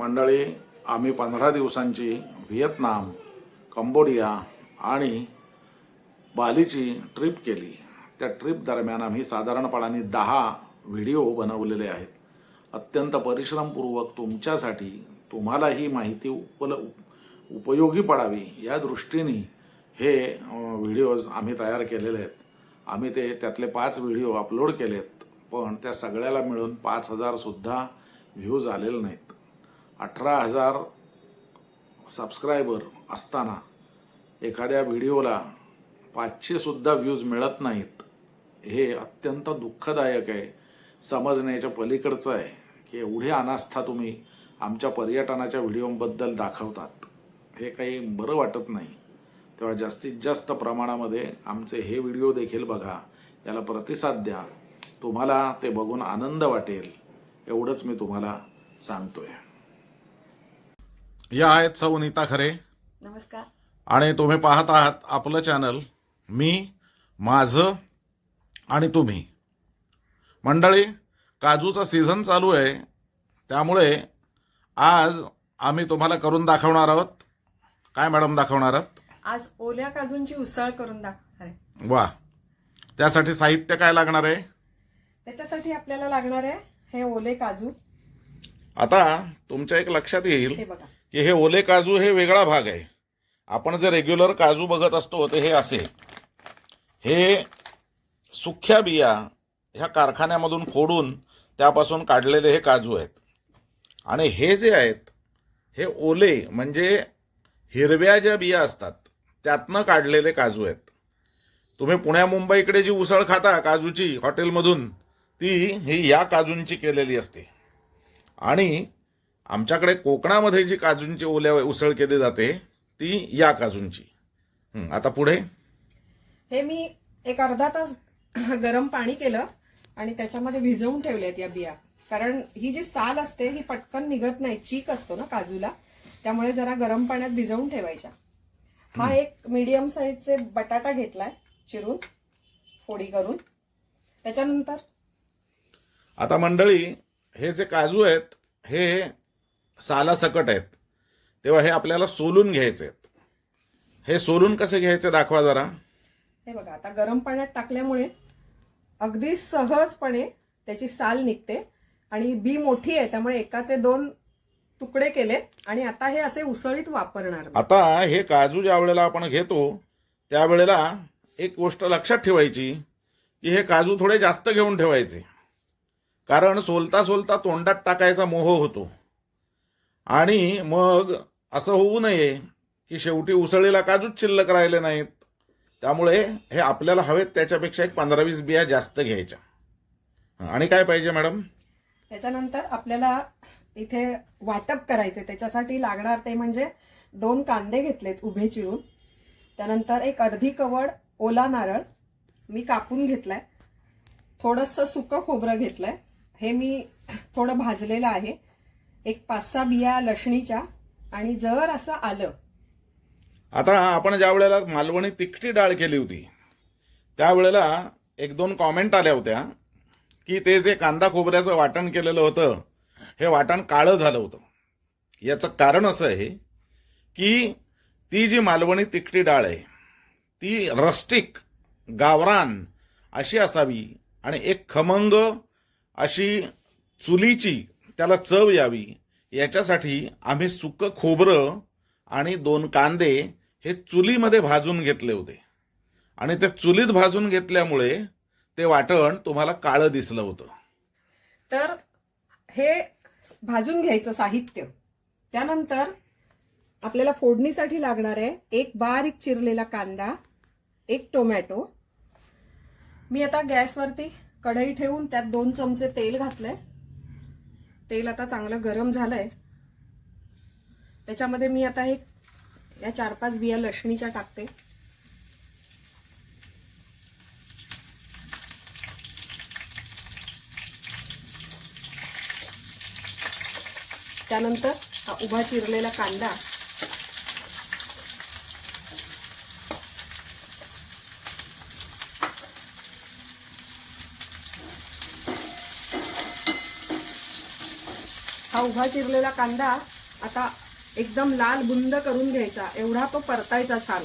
मंडळी आम्ही पंधरा दिवसांची व्हिएतनाम कंबोडिया आणि बालीची ट्रिप केली. त्या ट्रिप दरम्यान आम्ही साधारणपणाने दहा व्हिडिओ बनवलेले आहेत. अत्यंत परिश्रमपूर्वक तुमच्यासाठी तुम्हाला ही माहिती उपल उपयोगी पडावी या दृष्टीने हे व्हिडिओज आम्ही तयार केलेले आहेत. आम्ही ते त्यातले पाच व्हिडिओ अपलोड केलेत पण त्या सगळ्याला मिळून पाच हजारसुद्धा व्ह्यूज आलेले नाहीत. अठरा हजार सबस्क्रायबर असताना एखाद्या व्हिडिओला पाचशेसुद्धा व्ह्यूज मिळत नाहीत. हे अत्यंत दुःखदायक आहे. समजण्याच्या पलीकडचं आहे की एवढी अनास्था तुम्ही आमच्या पर्यटनाच्या व्हिडिओबद्दल दाखवतात. हे काही बरं वाटत नाही. तेव्हा जास्तीत जास्त प्रमाणामध्ये आमचे हे व्हिडिओ देखील बघा. याला प्रतिसाद द्या. तुम्हाला ते बघून आनंद वाटेल. एवढंच मी तुम्हाला सांगतोय. या आहेत सौ नीता खरे. नमस्कार. आणि तुम्ही पाहत आहात आपलं चॅनल मी माझं आणि तुम्ही. मंडळी काजूचा सीझन चालू आहे. त्यामुळे आज आम्ही तुम्हाला करून दाखवणार आहोत. काय मॅडम दाखवणार आहोत? आज ओल्या काजूंची उसळ करून दाखवणार आहे. वा. त्यासाठी साहित्य काय लागणार आहे? त्याच्यासाठी आपल्याला लागणार आहे हे ओले काजू. आता तुमच्या एक लक्षात येईल. हे बघा. की हे ओले काजू हे वेगळा भाग आहे. आपण जे रेग्युलर काजू बघत असतो ते हे असे. हे सुख्या बिया ह्या कारखान्यामधून फोडून त्यापासून काढलेले हे काजू आहेत. आणि हे जे आहेत हे ओले म्हणजे हिरव्या ज्या बिया असतात त्यातनं काढलेले काजू आहेत. तुम्ही पुण्या मुंबईकडे जी उसळ खाता काजूची हॉटेलमधून ती ही या काजूंची केलेली असते. आणि आमच्याकडे कोकणामध्ये जी काजूंची ओल्या उसळ केली जाते ती या काजूंची. आता पुढे. हे मी एक अर्धा तास गरम पाणी केलं आणि त्याच्यामध्ये भिजवून ठेवलेत या बिया. कारण ही जी साल असते ही पटकन निघत नाही. चीक असतो ना काजूला. त्यामुळे जरा गरम पाण्यात भिजवून ठेवायच्या. हा एक मीडियम साईजचे बटाटा घेतलाय चिरून फोडी करून. त्याच्यानंतर? आता मंडळी हे जे काजू आहेत हे सालासकट आहेत. तेव्हा हे आपल्याला सोलून घ्यायचे आहेत. हे सोलून कसे घ्यायचे दाखवा जरा. हे बघा आता गरम पाण्यात टाकल्यामुळे अगदी सहजपणे त्याची साल निघते आणि बी मोठी आहे त्यामुळे एकाचे दोन तुकडे केलेत आणि आता हे असे उसळीत वापरणार. आता हे काजू ज्या वेळेला आपण घेतो त्यावेळेला एक गोष्ट लक्षात ठेवायची की हे काजू थोडे जास्त घेऊन ठेवायचे. कारण सोलता सोलता तोंडात टाकायचा मोह होतो. आणि मग असं होऊ नये की शेवटी उसळीला काजूच शिल्लक राहिले नाहीत. त्यामुळे हे आपल्याला हवेत त्याच्यापेक्षा एक पंधरा वीस बिया जास्त घ्यायच्या. आणि काय पाहिजे मॅडम? त्याच्यानंतर आपल्याला इथे वाटप करायचे त्याच्यासाठी लागणार ते म्हणजे दोन कांदे घेतलेत उभे चिरून. त्यानंतर एक अर्धी कवड ओला नारळ मी कापून घेतलाय. थोडंसं सुकं खोबरं घेतलंय. हे मी थोडं भाजलेलं आहे. एक पाच सहा बिया लसणीच्या आणि जर असं आलं. आता आपण ज्या वेळेला मालवणी तिखटी डाळ केली होती त्यावेळेला एक दोन कॉमेंट आल्या होत्या की ते जे कांदा खोबऱ्याचं वाटण केलेलं होतं हे वाटण काळं झालं होतं. याचं कारण असं आहे की ती जी मालवणी तिखटी डाळ आहे ती रस्टिक गावरान अशी असावी आणि एक खमंग अशी चुलीची त्याला चव यावी. याच्यासाठी आम्ही सुकं खोबरं आणि दोन कांदे हे चुलीमध्ये भाजून घेतले होते. आणि ते चुलीत भाजून घेतल्यामुळे ते वाटण तुम्हाला काळं दिसलं होतं. तर हे भाजून घ्यायचं साहित्य. त्यानंतर आपल्याला फोडणीसाठी लागणार आहे एक बारीक चिरलेला कांदा एक टोमॅटो. मी आता गॅसवरती कढई ठेवून त्यात दोन चमचे तेल घातलंय. तेल आता चांगलं गरम झालंय. त्याच्यामध्ये मी आता एक या चार पाच बिया लसणीच्या टाकते. त्यानंतर हा उभा चिरलेला कांदा हा उभा चिरलेला कांदा आता एकदम लाल बुंद करून घ्यायचा. एवढा तो परतायचा छान.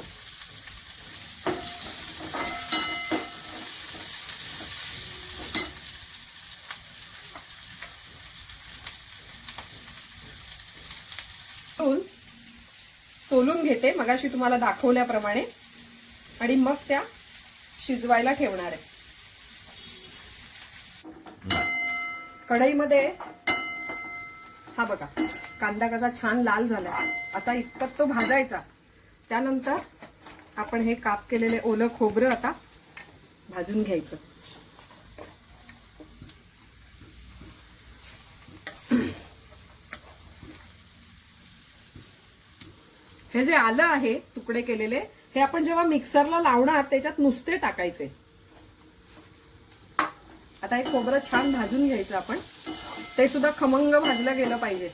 सोलून घेते. मगाशी तुम्हाला दाखवल्याप्रमाणे. आणि मग त्या शिजवायला ठेवणार आहे. कढईमध्ये हा बघा कांदा कसा छान लाल झाला असा इतपत तो भाजायचा. त्यानंतर आपण हे काप केलेले ओलं खोबरं आता भाजून घ्यायचं. हे जे आलं आहे तुकडे केलेले हे आपण जेव्हा मिक्सरला लावणार त्याच्यात नुसते टाकायचे. आता हे खोबरं छान भाजून घ्यायचं आपण. ते सुद्धा खमंग भाजलं गेलं पाहिजे.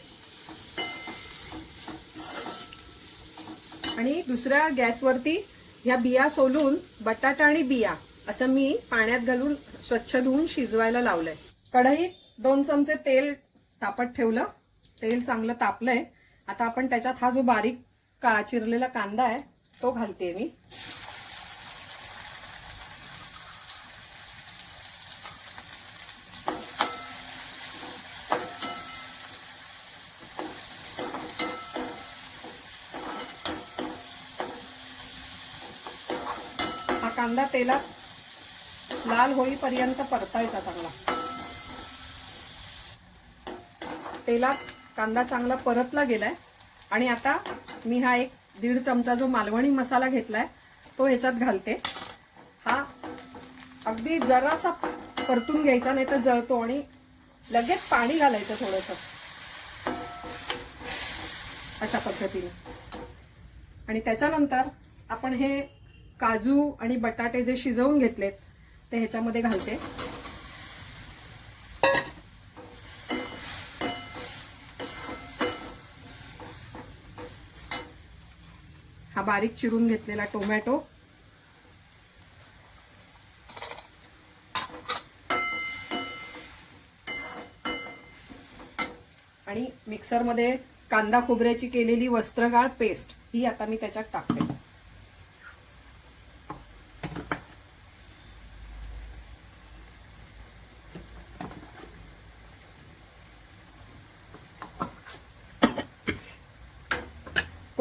आणि दुसऱ्या गॅसवरती ह्या बिया सोलून बटाटा आणि बिया असं मी पाण्यात घालून स्वच्छ धुवून शिजवायला लावलंय. कढईत दोन चमचे तेल तापत ठेवलं. तेल चांगलं तापलंय. आता आपण त्याच्यात हा जो बारीक का चिरलेला कांदा आहे तो घालते मी. कांदा तेलात लाल होईपर्यंत परतायचा चांगला. तेलात कांदा चांगला परतला गेलाय. आणि आता मी हा एक दीड चमचा जो मालवणी मसाला घेतलाय तो ह्याच्यात घालते. हा अगदी जरासा परतून घ्यायचा नाही तर जळतो आणि लगेच पाणी घालायचं थोडंसं. अशा पद्धतीने. आणि त्याच्यानंतर आपण हे काजू आणि बटाटे जे शिजवून घेतलेत ते ह्याच्यामध्ये घालते. हा बारीक चिरून घेतलेला टोमॅटो. आणि मिक्सरमध्ये कांदा खोबऱ्याची केलेली वस्त्रगाळ पेस्ट ही आता मी त्याच्यात टाकते.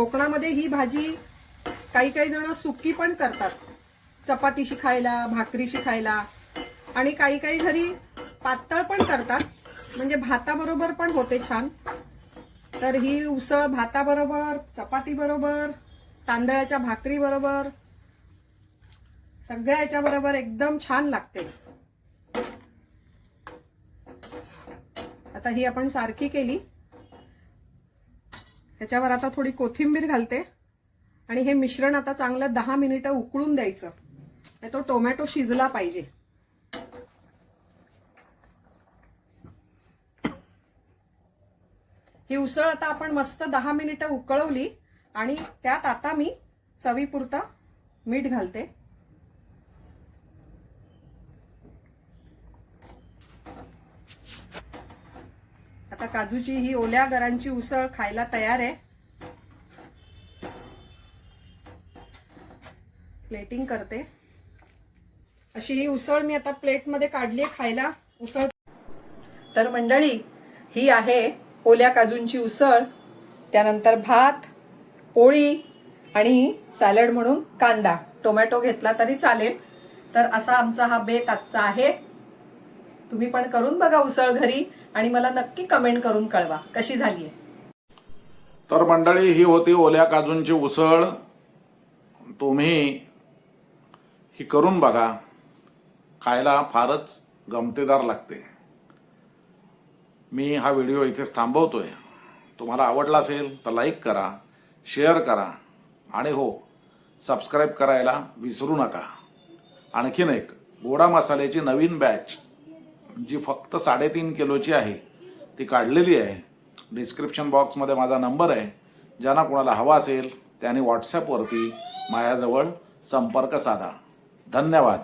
कोकणामध्ये ही भाजी काही काही जण सुकी पण करतात. चपातीशी खायला भाकरीशी खायला. आणि काही काही घरी पातळ पण करतात. म्हणजे भाताबरोबर पण होते छान. तर ही उसळ भाताबरोबर चपाती बरोबर तांदळाच्या भाकरी बरोबर सगळ्या याच्या बरोबर एकदम छान लागते. आता ही आपण सारखी केली. ह्याच्यावर आता थोडी कोथिंबीर घालते. आणि हे मिश्रण आता चांगलं दहा मिनिटं उकळून द्यायचं. तो टोमॅटो शिजला पाहिजे. ही उसळ आता आपण मस्त दहा मिनिटं उकळवली. आणि त्यात आता मी चवीपुरतं मीठ घालते. काजूची ही ओल्या गरांची उसळ खायला तयार आहे. प्लेटिंग करते. अशी ही उसळ मी आता प्लेटमध्ये काढली खायला. उसळ तर मंडळी ही आहे ओल्या काजूंची उसळ. त्यानंतर भात पोळी आणि सॅलड म्हणून कांदा. टोमॅटो घेतला तरी चालेल. तर असा आमचा हा बेत आजचा आहे. तुम्ही पण करून बघा उसळ घरी. आणि मला नक्की कमेंट करून कळवा. कशी झाली आहे तर मंडळी ही होती ओल्या काजूंची उसळ. तुम्ही ही करून बघा. खायला फारच गमतेदार लागते. मी हा व्हिडिओ इथेच थांबवतोय. तुम्हाला आवडला असेल तर लाईक करा शेअर करा आणि हो सबस्क्राईब करायला विसरू नका. आणखीन एक गोडा मसाल्याची नवीन बॅच जी फक्त साडेतीन किलोची आहे ती काढलेली आहे. डिस्क्रिप्शन बॉक्समध्ये माझा नंबर आहे. ज्यांना कोणाला हवा असेल त्याने व्हॉट्सॲपवरती माझ्याजवळ संपर्क साधा. धन्यवाद.